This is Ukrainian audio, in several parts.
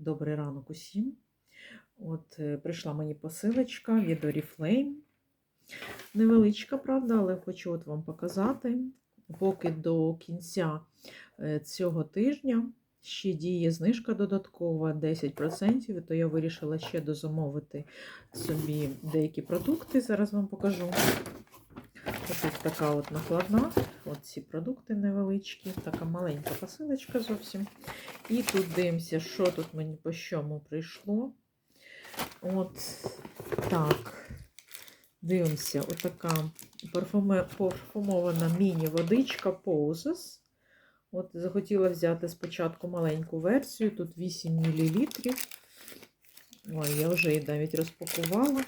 Добрий ранок усім. От е, прийшла мені посилочка від Oriflame. Невеличка, правда, але хочу от вам показати. Поки до кінця е, цього тижня ще діє знижка додаткова 10%, то я вирішила ще дозамовити собі деякі продукти. Зараз вам покажу. Ось така от накладна. От ці продукти невеличкі, така маленька посилочка зовсім. І тут дивимося, що тут мені по чому прийшло. От так. Дивимося, отака парфумована міні-водичка Poses. От захотіла взяти спочатку маленьку версію, тут 8 мл. Ой, я вже її навіть розпакувала.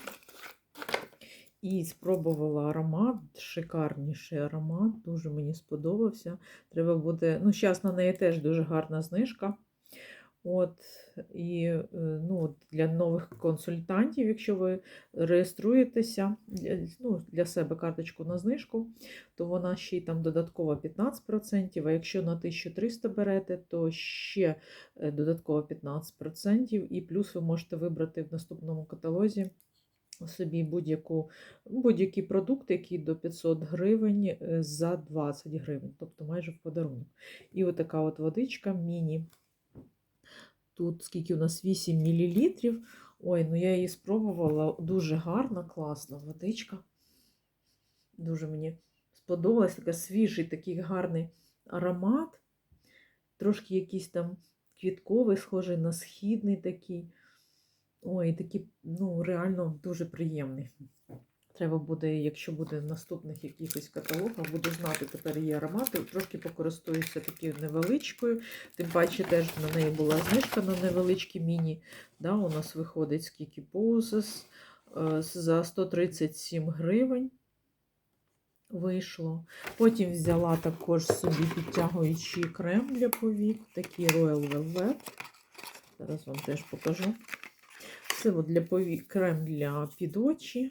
І спробувала аромат, шикарніший аромат, дуже мені сподобався. Треба буде, ну, зараз на неї теж дуже гарна знижка. От, І е, ну, для нових консультантів, якщо ви реєструєтеся ну, для себе карточку на знижку, то вона ще й там додатково 15%, а якщо на 1300 берете, то ще е, додатково 15%, і плюс ви можете вибрати в наступному каталозі собі будь-яку, будь-який продукт, який до 500 гривень е, за 20 гривень, тобто майже в подарунок. І отака от водичка міні. Тут скільки у нас 8 мл. Ой, ну я її спробувала. Дуже гарна, класна водичка. Дуже мені сподобалась така свіжий, такий гарний аромат. Трошки якийсь там квітковий, схожий на східний такий. Ой, такий, ну, реально дуже приємний. Треба буде, якщо буде наступних якихось каталогах, буду знати тепер її аромати. Трошки покористуюся такою невеличкою. Тим паче теж на неї була знижка на невеличкі міні. Да, У нас виходить скільки Poses за 137 гривень. Вийшло. Потім взяла також собі підтягуючий крем для повік, такий Royal Velvet. Зараз вам теж покажу. Це от для повік крем для під очі.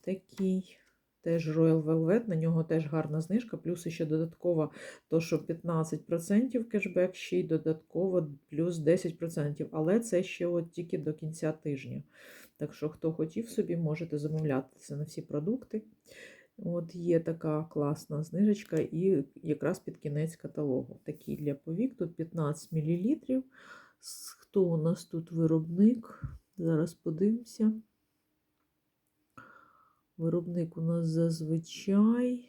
Такий теж Royal Velvet, на нього теж гарна знижка, плюс ще додатково то, що 15% кешбек, ще й додатково плюс 10%. Але це ще от тільки до кінця тижня. Так що, хто хотів собі, можете замовляти це на всі продукти. От Є така класна знижечка, і якраз під кінець каталогу. Такий для повік, тут 15 мл. Хто у нас тут виробник? Зараз подивимося. Виробник у нас зазвичай.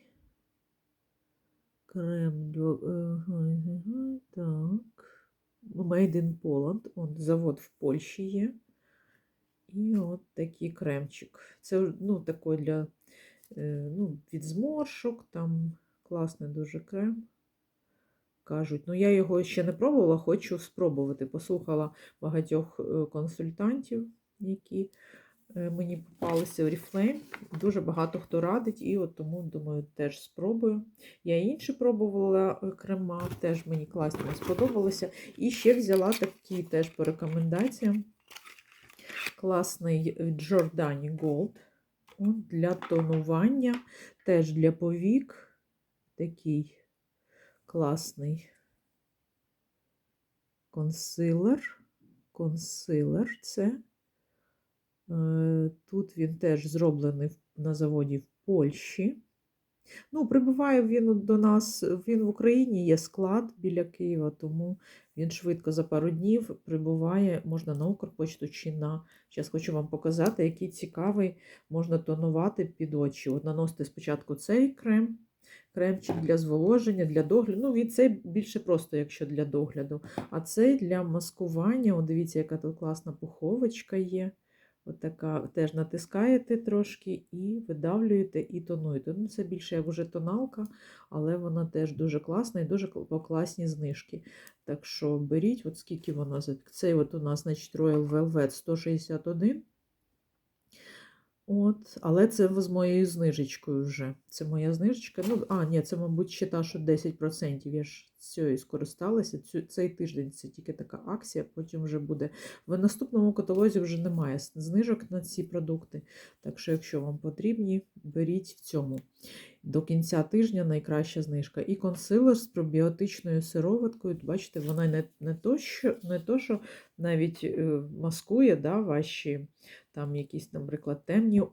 Крем так. Made in Poland. Он, завод в Польщі є. І от такий кремчик. Це ну, такий для ну, від зморшок, там класний дуже крем. Кажуть, ну я його ще не пробувала, хочу спробувати. Послухала багатьох консультантів, які мені попалися в Oriflame. Дуже багато хто радить, і от тому, думаю, теж спробую. Я інші пробувала крема, теж мені класно сподобалося. І ще взяла такий теж по рекомендаціям. Класний Giordani Gold для тонування, теж для повік. Такий класний консилер. Консилер це. Тут він теж зроблений на заводі в Польщі. Ну, Прибуває він до нас, він в Україні є склад біля Києва, тому він швидко за пару днів прибуває, можна на Укрпочту чи на. Зараз хочу вам показати, який цікавий можна тонувати під очі. От Наносити спочатку цей крем, кремчик для зволоження, для догляду. Ну, він цей більше просто, якщо для догляду. А цей для маскування. От Дивіться, яка тут класна пуховочка є. От така, теж натискаєте трошки і видавлюєте, і тонуєте. Ну, Це більше як вже тоналка, але вона теж дуже класна і дуже класні знижки. Так що беріть, от скільки вона. Цей от у нас, значить, Royal Velvet 161. От, Але це з моєю знижечкою вже. Це моя знижечка. Ну, А, ні, це, мабуть, ще та, що 10%. Я ж цією скористалися. Цю, цей тиждень це тільки така акція, потім вже буде. В наступному каталозі вже немає знижок на ці продукти. Так що, якщо вам потрібні, беріть в цьому. До кінця тижня найкраща знижка. І консилер з пробіотичною сироваткою. Бачите, вона не, не, то, що, не то, що навіть е, маскує да, ваші там якісь, наприклад, темні е,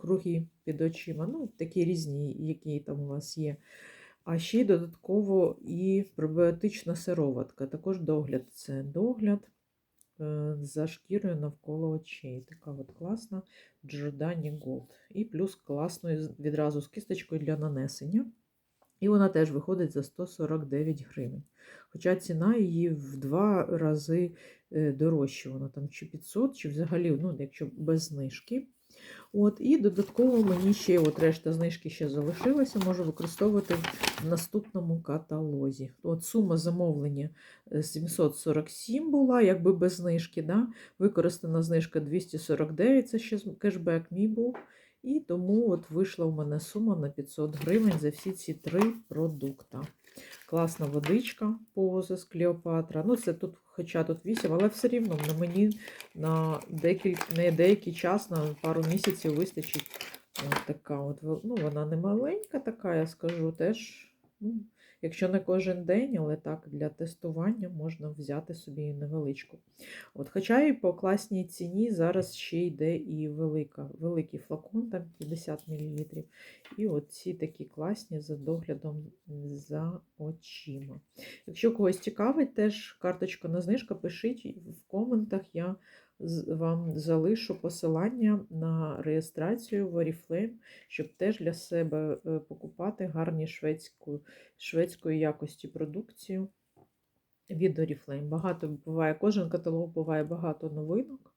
круги під очима, ну, такі різні, які там у вас є. А ще й додатково і пробіотична сироватка. Також догляд. Це догляд е, за шкірою навколо очей. Така от класна Giordani Gold. І плюс класною відразу з кисточкою для нанесення. І вона теж виходить за 149 гривень. Хоча ціна її в два рази е, дорожча. Вона там чи 500, чи взагалі, ну, якщо без знижки. От, і додатково мені ще от решта знижки ще залишилася, можу використовувати в наступному каталозі. От сума замовлення е, 747 була, якби без знижки. Да? Використана знижка 249, це ще кешбек мій був. І тому от вийшла у мене сума на 500 гривень за всі ці три продукти. Класна водичка поза з Клеопатра. Ну, це тут, хоча тут 8, але все рівно на мені на декілька, не деякий час, на пару місяців вистачить от така. От, ну, вона не маленька така, я скажу, теж. Ну, якщо не кожен день, але так для тестування можна взяти собі невеличку. От, хоча і по класній ціні зараз ще йде і велика, великий флакон, там 50 мл. І от ці такі класні за доглядом за очима. Якщо когось цікавить, теж карточка на знижка, пишіть в коментах. Я вам залишу посилання на реєстрацію в Oriflame, щоб теж для себе е, покупати гарні шведську, шведської якості продукцію від Oriflame. Багато буває, кожен каталог буває багато новинок.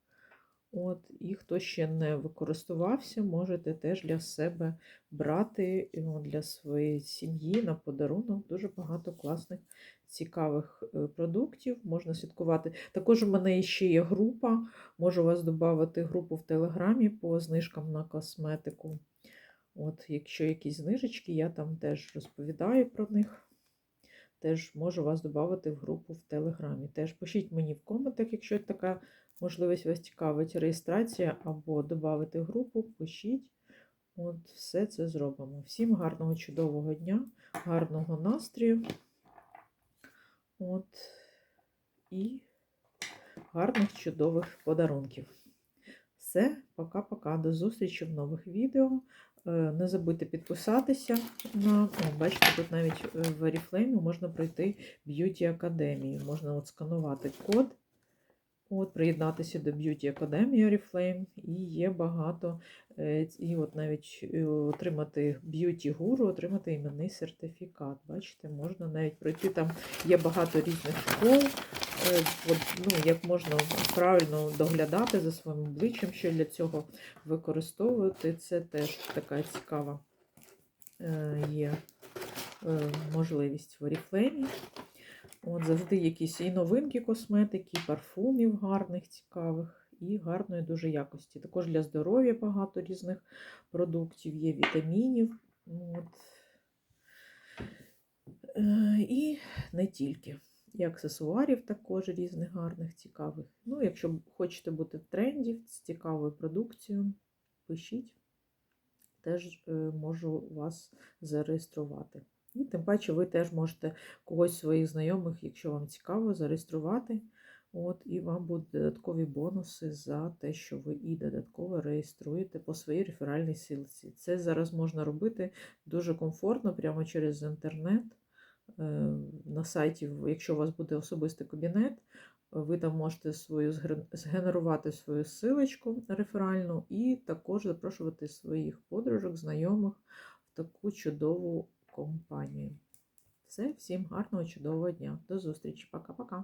От, і хто ще не використовувався, можете теж для себе брати для своєї сім'ї на подарунок. Дуже багато класних, цікавих е, продуктів можна слідкувати. Також у мене ще є група. Можу вас додати групу в Телеграмі по знижкам на косметику. От, якщо якісь знижечки, я там теж розповідаю про них. Теж можу вас додати в групу в Телеграмі. Теж пишіть мені в коментах, якщо така можливість вас цікавить реєстрація або додати групу, пишіть. От, все це зробимо. Всім гарного, чудового дня, гарного настрою. От, і гарних, чудових подарунків. Все, пока-пока. До зустрічі в нових відео. Е, Не забудьте підписатися на. Бачите, тут навіть е, в Oriflame можна пройти б'юті академію. Можна от сканувати код. От, приєднатися до Beauty Academy Oriflame, і є багато, е, і от навіть е, отримати Beauty Guru, отримати іменний сертифікат. Бачите, можна навіть пройти там є багато різних школ, е, от, ну, як можна правильно доглядати за своїм обличчям, що для цього використовувати. Це теж така цікава є можливість в Oriflame. От завжди якісь і новинки косметики, і парфумів гарних, цікавих, і гарної дуже якості. Також для здоров'я багато різних продуктів, є вітамінів. От. Е, І не тільки. І аксесуарів також різних гарних, цікавих. Ну, якщо хочете бути в тренді з цікавою продукцією, пишіть, теж е, можу вас зареєструвати. І тим паче ви теж можете когось своїх знайомих, якщо вам цікаво, зареєструвати. От, і вам будуть додаткові бонуси за те, що ви і додатково реєструєте по своїй реферальній силці. Це зараз можна робити дуже комфортно, прямо через інтернет. Е, На сайті, якщо у вас буде особистий кабінет, ви там можете свою згенерувати свою силочку реферальну і також запрошувати своїх подружок, знайомих в таку чудову компанію. Все, всім гарного, чудового дня. До зустрічі. Пока-пока.